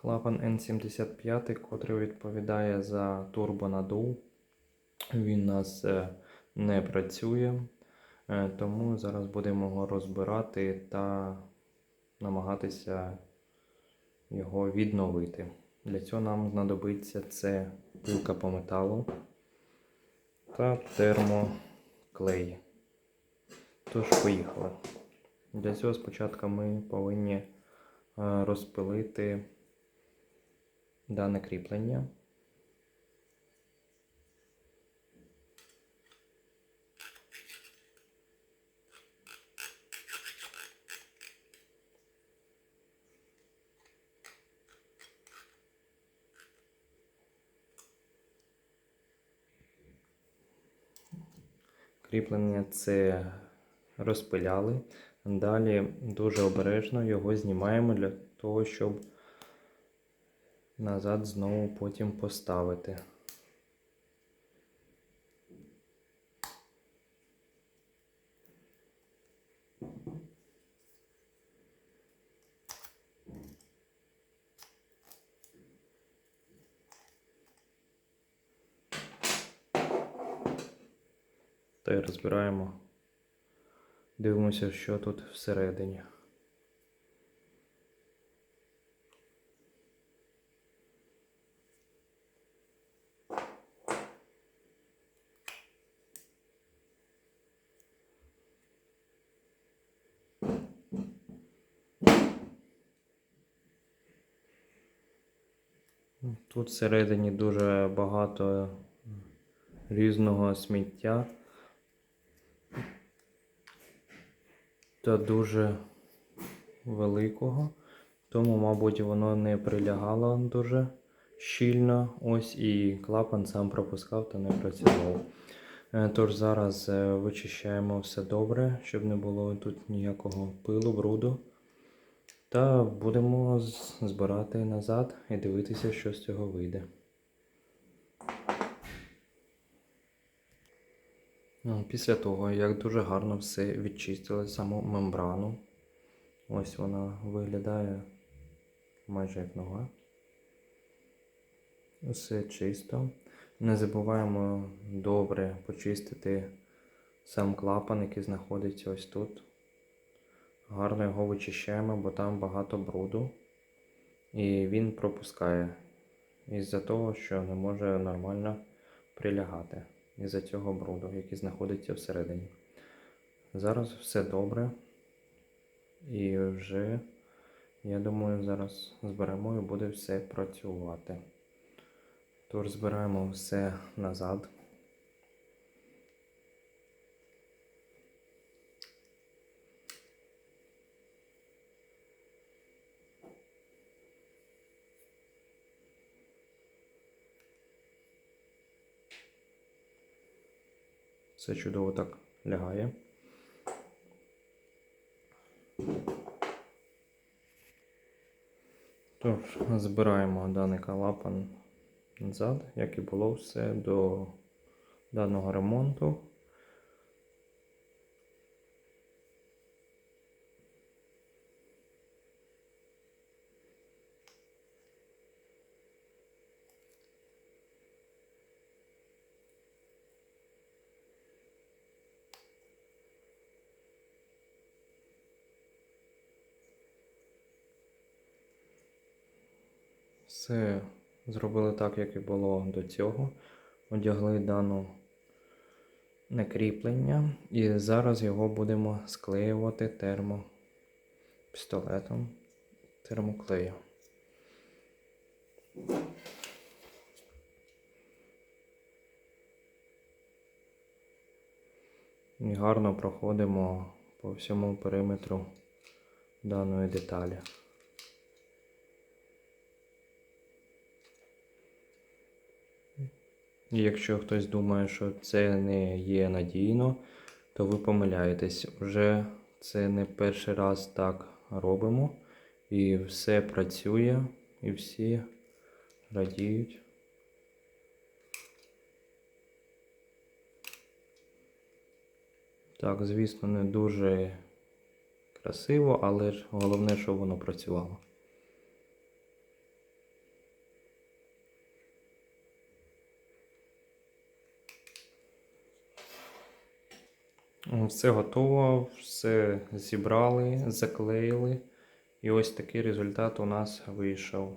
Клапан N75, котрий відповідає за турбонадув. Він у нас е, не працює, е, тому зараз будемо його розбирати та намагатися його відновити. Для цього нам знадобиться це пилка по металу та термоклей. Тож, поїхали. Для цього спочатку ми повинні е, розпилити дане кріплення. Кріплення це розпиляли. Далі дуже обережно його знімаємо для того, щоб назад знову потім поставити. Та й розбираємо. Дивимося, що тут всередині. Тут всередині дуже багато різного сміття. Та дуже великого, тому, мабуть, воно не прилягало дуже щільно. Ось і клапан сам пропускав та не працював. Е, Тож зараз е, вичищаємо все добре, щоб не було тут ніякого пилу, бруду. Та будемо збирати назад і дивитися, що з цього вийде. Ну, Після того, як дуже гарно все відчистили саму мембрану, ось вона виглядає майже як нова. Все чисто. Не забуваємо добре почистити сам клапан, який знаходиться ось тут. Гарно його вичищаємо, бо там багато бруду. І він пропускає із-за того, що не може нормально прилягати із-за цього бруду, який знаходиться всередині. Зараз все добре. І вже, я думаю, зараз зберемо і буде все працювати. Тож збираємо все назад. Все чудово так лягає. Тож, збираємо даний клапан назад, як і було все до даного ремонту. Все зробили так, як і було до цього. Одягли дану накріплення і зараз його будемо склеювати термопістолетом термоклею. І гарно проходимо по всьому периметру даної деталі. І якщо хтось думає, що це не є надійно, то ви помиляєтесь. Вже це не перший раз так робимо. І все працює, і всі радіють. Так, звісно, не дуже красиво, але ж головне, щоб воно працювало. Все готово, все зібрали, заклеїли. І ось такий результат у нас вийшов.